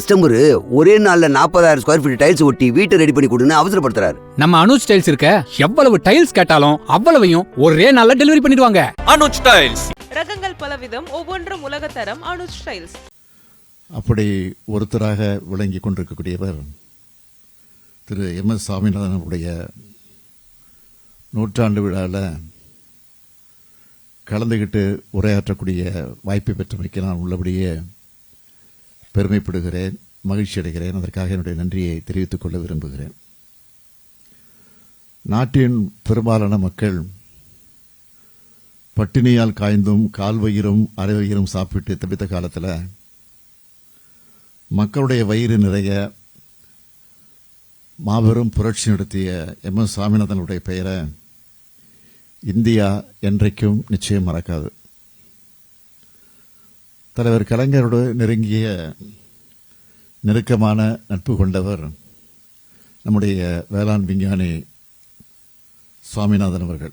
Customer ஒரே நாள்ல நாற்பதாயிரம் ஸ்கொயர் ஃபீட் டைல்ஸ் ஒட்டி வீட்டை ரெடி பண்ணி கொடுன்னு அவசரப்படுத்துறாரு. நம்ம அனுஜ் டைல்ஸ் இருக்க எவ்வளவு டைல்ஸ் கேட்டாலும் அவ்வளவையும் ஒரே நாள்ல டெலிவரி பண்ணிடுவாங்க. அனுஜ் டைல்ஸ் ரகங்கள் பலவிதம் ஒவ்வொன்றும் உலகத்தரம் அனுஜ் ஸ்டைல்ஸ் அப்படி ஒருத்தராக விளங்கி கொண்டிருக்கக்கூடியவர் திரு எம் எஸ் சாமிநாதன் அவருடைய நூற்றாண்டு விழாவில் கலந்துகிட்டு உரையாற்றக்கூடிய வாய்ப்பை பெற்றமைக்கு நான் உள்ளபடியே பெருமைப்படுகிறேன் மகிழ்ச்சி அடைகிறேன் அதற்காக என்னுடைய நன்றியை தெரிவித்துக் கொள்ள விரும்புகிறேன். நாட்டின் பெரும்பாலான மக்கள் பட்டினியால் காய்ந்தும் கால்வயிறும் அரைவயிறும் சாப்பிட்டு தப்பித்த காலத்தில் மக்களுடைய வயிறு நிறைய மாபெரும் புரட்சி நடத்திய எம் எஸ் சாமிநாதனுடைய பெயரை இந்தியா என்றைக்கும் நிச்சயம் மறக்காது. தலைவர் கலைஞரோடு நெருங்கிய நெருக்கமான நட்பு கொண்டவர் நம்முடைய வேளாண் விஞ்ஞானி சுவாமிநாதன் அவர்கள்.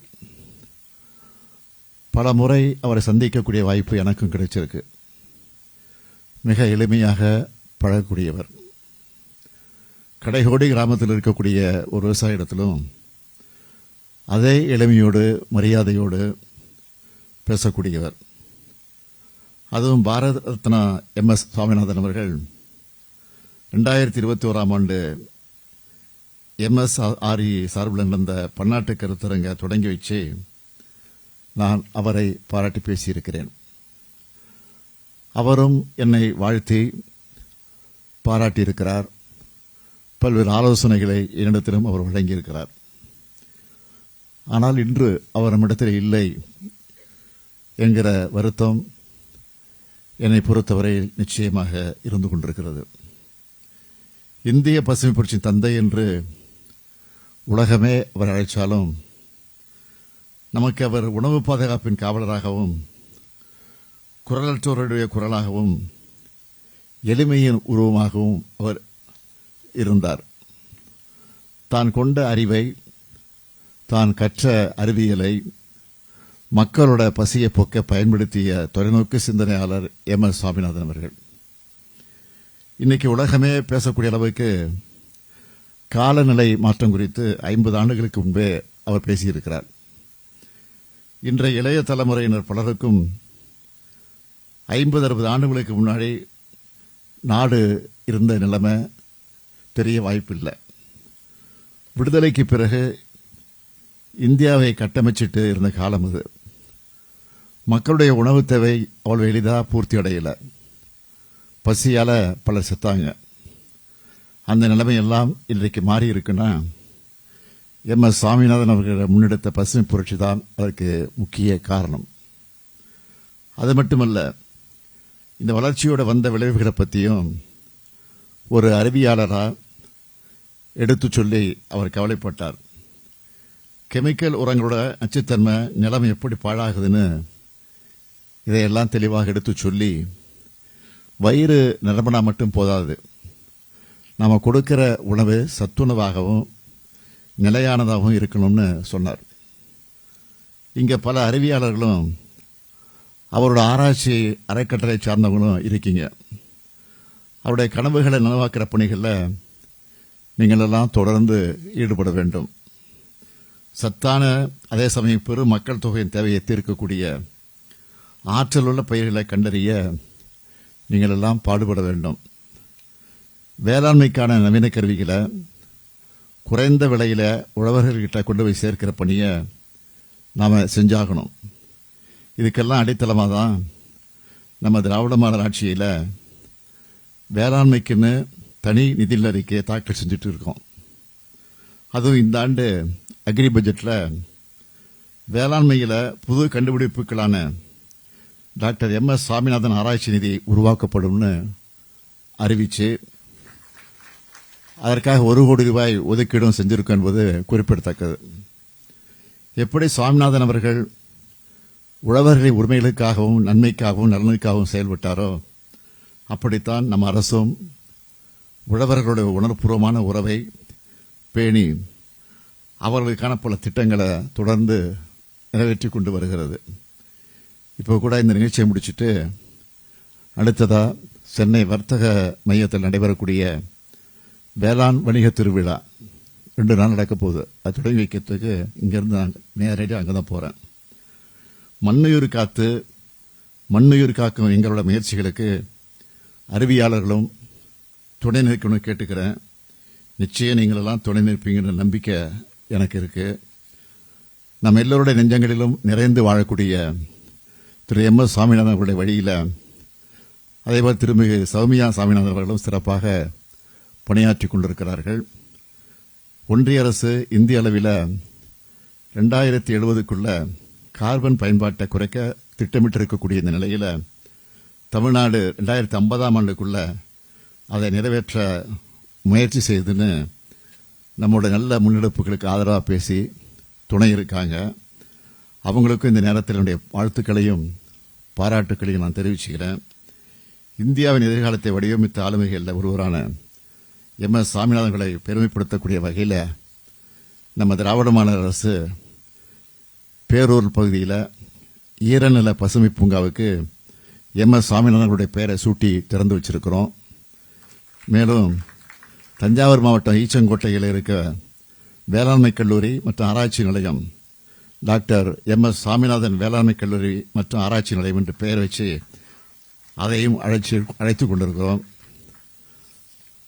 பல முறை அவரை சந்திக்கக்கூடிய வாய்ப்பு எனக்கும் கிடைச்சிருக்கு. மிக எளிமையாக பழகக்கூடியவர். கடைகோடி கிராமத்தில் இருக்கக்கூடிய ஒரு விவசாய இடத்திலும் அதே எளிமையோடு மரியாதையோடு பேசக்கூடியவர். அதுவும் பாரத ரத்னா எம் எஸ் சுவாமிநாதன் அவர்கள் ரெண்டாயிரத்தி இருபத்தி ஓராம் ஆண்டு எம்எஸ் ஆர்இ சார்பில் நடந்த பன்னாட்டு கருத்தரங்க தொடங்கி வச்சு நான் அவரை பாராட்டி பேசியிருக்கிறேன். அவரும் என்னை வாழ்த்தி பாராட்டியிருக்கிறார். பல்வேறு ஆலோசனைகளை என்னிடத்திலும் அவர் வழங்கியிருக்கிறார். ஆனால் இன்று அவர் நம்மிடத்தில் இல்லை என்கிற வருத்தம் என்னை பொறுத்தவரையில் நிச்சயமாக இருந்து கொண்டிருக்கிறது. இந்திய பசுமை புரட்சி தந்தை என்று உலகமே அவர் அழைத்தாலும் நமக்கு அவர் உணவு பாதுகாப்பின் காவலராகவும் குரலற்றோருடைய குரலாகவும் எளிமையின் உருவமாகவும் அவர் இருந்தார். தான் கொண்ட அறிவை தான் கற்ற அறிவியலை மக்களோட பசியை போக்க பயன்படுத்திய தொலைநோக்கு சிந்தனையாளர் எம் எஸ் சுவாமிநாதன் அவர்கள். இன்னைக்கு உலகமே பேசக்கூடிய அளவுக்கு காலநிலை மாற்றம் குறித்து ஐம்பது ஆண்டுகளுக்கு முன்பே அவர் பேசியிருக்கிறார். இன்றைய இளைய தலைமுறையினர் பலருக்கும் ஐம்பது அறுபது ஆண்டுகளுக்கு முன்னாடி நாடு இருந்த நிலைமை தெரிய வாய்ப்பில்லை. விடுதலைக்கு பிறகு இந்தியாவை கட்டமைச்சிட்டு இருந்த காலம் அது. மக்களுடைய உணவு தேவை அவ்வளவு எளிதாக பூர்த்தி அடையல. பசியால் பலர் செத்தாங்க. அந்த நிலைமையெல்லாம் இன்றைக்கு மாறி இருக்குன்னா எம். எஸ். சாமிநாதன் அவர்கள் முன்னெடுத்த பசுமை புரட்சி தான் அதற்கு முக்கிய காரணம். அது மட்டுமல்ல இந்த வளர்ச்சியோட வந்த விளைவுகளை பற்றியும் ஒரு அறிவியாளராக எடுத்து சொல்லி அவர் கவலைப்பட்டார். கெமிக்கல் உரங்களோட நச்சுத்தன்மை நிலைமை எப்படி பாழாகுதுன்னு இதையெல்லாம் தெளிவாக எடுத்து சொல்லி வயிறு நிரம்பினா மட்டும் போதாது. நாம் கொடுக்கிற உணவு சத்துணவாகவும் நிலையானதாகவும் இருக்கணும்னு சொன்னார். இங்கே பல அறிவியாளர்களும் அவரோட ஆராய்ச்சி அறக்கட்டளை சார்ந்தவங்களும் இருக்கீங்க. அவருடைய கனவுகளை நனவாக்கிற பணிகளில் நீங்களெல்லாம் தொடர்ந்து ஈடுபட வேண்டும். சத்தான அதே சமயம் பெரும் மக்கள் தொகையின் தேவையை தீர்க்கக்கூடிய ஆற்றலுள்ள பயிர்களை கண்டறிய நீங்கள் எல்லாம் பாடுபட வேண்டும். வேளாண்மைக்கான நவீன கருவிகளை குறைந்த விலையில் உழவர்கள்கிட்ட கொண்டு போய் சேர்க்கிற பணியை நாம் செஞ்சாகணும். இதுக்கெல்லாம் அடித்தளமாக தான் நம்ம திராவிட மாடல் ஆட்சியில் வேளாண்மைக்குன்னு தனி நிதியில் அறிக்கையை தாக்கல் செஞ்சுட்டு இருக்கோம். அதுவும் இந்த ஆண்டு அக்ரி பட்ஜெட்டில் வேளாண்மையில் புது கண்டுபிடிப்புகளான டாக்டர் எம் எஸ் சாமிநாதன் ஆராய்ச்சி நிதி உருவாக்கப்படும்னு அறிவிச்சு அதற்காக ஒரு கோடி ரூபாய் ஒதுக்கீடும் செஞ்சிருக்கும் என்பது குறிப்பிடத்தக்கது. எப்படி சுவாமிநாதன் அவர்கள் உழவர்களின் உரிமைகளுக்காகவும் நன்மைக்காகவும் நலனுக்காகவும் செயல்பட்டாரோ அப்படித்தான் நம்ம அரசும் உழவர்களுடைய உணர்வுபூர்வமான உறவை பேணி அவர்களுக்கான பல திட்டங்களை தொடர்ந்து நிறைவேற்றி கொண்டு வருகிறது. இப்போ கூட இந்த நிகழ்ச்சியை முடிச்சிட்டு அடுத்ததா சென்னை வர்த்தக மையத்தில் நடைபெறக்கூடிய வேளாண் வணிக திருவிழா. ரெண்டு நாள் நடக்க போகுது. அது தொடங்கி வைக்கிறதுக்கு இங்கேருந்து நான் நேரடியாக அங்கே தான் போகிறேன் மண்ணுயிர் காத்து மண்ணுயிர் காக்கும் எங்களோட முயற்சிகளுக்கு அறிவியாளர்களும் துணை நிற்கணும்னு கேட்டுக்கிறேன். நிச்சயம் நீங்களெல்லாம் துணை நிற்பீங்கன்ற நம்பிக்கை எனக்கு இருக்குது நம்ம எல்லோருடைய நெஞ்சங்களிலும் நிறைந்து வாழக்கூடிய திரு எம் எஸ் சாமிநாதன் அவர்களுடைய வழியில் அதேபோல் திருமிகு சௌமியா சாமிநாதன் அவர்களும் சிறப்பாக பணியாற்றி கொண்டிருக்கிறார்கள். ஒன்றிய அரசு இந்திய அளவில் ரெண்டாயிரத்தி எழுபதுக்குள்ள கார்பன் பயன்பாட்டை குறைக்க திட்டமிட்டிருக்கக்கூடிய இந்த நிலையில் தமிழ்நாடு ரெண்டாயிரத்தி ஐம்பதாம் ஆண்டுக்குள்ள அதை நிறைவேற்ற முயற்சி செய்துன்னு நம்மளோட நல்ல முன்னெடுப்புகளுக்கு ஆதரவாக பேசி துணை இருக்காங்க. அவங்களுக்கும் இந்த நேரத்தில் என்னுடைய வாழ்த்துக்களையும் பாராட்டுக்களையும் நான் தெரிவிச்சுக்கிறேன். இந்தியாவின் எதிர்காலத்தை வடிவமைத்த ஆளுமைகளில் ஒருவரான எம் எஸ் சாமிநாதன்களை பெருமைப்படுத்தக்கூடிய வகையில் நம்ம திராவிட மாநில அரசு பேரூர் பகுதியில் ஈரநில பசுமை பூங்காவுக்கு எம் எஸ் சாமிநாதன்களுடைய பெயரை சூட்டி திறந்து வச்சிருக்கிறோம். மேலும் தஞ்சாவூர் மாவட்டம் ஈச்சங்கோட்டையில் இருக்க வேளாண்மை கல்லூரி மற்றும் ஆராய்ச்சி நிலையம் டாக்டர் எம் எஸ் சாமிநாதன் வேளாண்மை கல்லூரி மற்றும் ஆராய்ச்சி நிலையம் என்று பெயர் வச்சு அதையும் அழைச்சி அழைத்து கொண்டிருக்கிறோம்.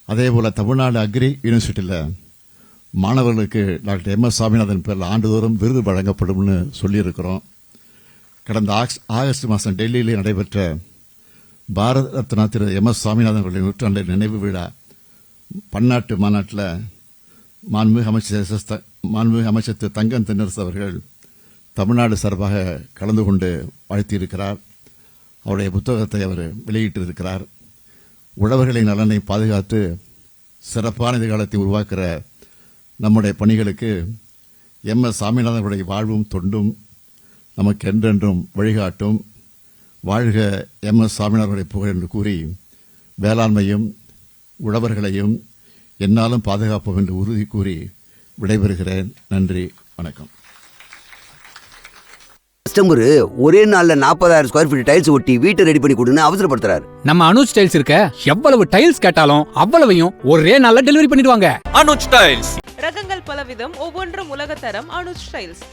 அதேபோல தமிழ்நாடு அக்ரி யூனிவர்சிட்டியில் மாணவர்களுக்கு டாக்டர் எம் எஸ் சாமிநாதன் பேரில் ஆண்டுதோறும் விருது வழங்கப்படும்னு சொல்லியிருக்கிறோம். கடந்த ஆக்ஸ்- ஆகஸ்ட் மாதம் டெல்லியில் நடைபெற்ற பாரத ரத்னா திரு எம் எஸ் சாமிநாதன் அவர்களின் நூற்றாண்டு நினைவு விழா பன்னாட்டு மாநாட்டில் மாண்புமிகு அமைச்சர் மாண்புமிகு அமைச்சர் திரு தங்கம் தென்னரசு அவர்கள் தமிழ்நாடு சார்பாக கலந்து கொண்டு வாழ்த்தியிருக்கிறார். அவருடைய புத்தகத்தை அவர் வெளியிட்டிருக்கிறார். உழவர்களின் நலனை பாதுகாத்து சிறப்பான எதிர்காலத்தை உருவாக்குற நம்முடைய பணிகளுக்கு எம். எஸ். சாமிநாதனுடைய வாழ்வும் தொண்டும் நமக்கு என்றென்றும் வழிகாட்டும். வாழ்க எம். எஸ். சாமிநாதனுடைய புகழ் என்று கூறி வேளாண்மையும் உழவர்களையும் என்னாலும் பாதுகாப்போம் என்று உறுதி கூறி விடைபெறுகிறேன். நன்றி வணக்கம். கஸ்டமர் ஒரே நாள்ல நாற்பதாயிரம் ஸ்கொயர் ஃபீட் டைல்ஸ் ஒட்டி வீட்டை ரெடி பண்ணி கொடுன்னு அவசரப்படுத்துறாரு. நம்ம அனுஜ் டைல்ஸ் இருக்க எவ்வளவு டைல்ஸ் கேட்டாலும் அவ்வளவையும் ஒரே நாள்ல டெலிவரி பண்ணிடுவாங்க. அனுஜ் டைல்ஸ் ரகங்கள் பலவிதம் ஒவ்வொன்றும் உலகத்தரம் அனுஜ் ஸ்டைல்ஸ்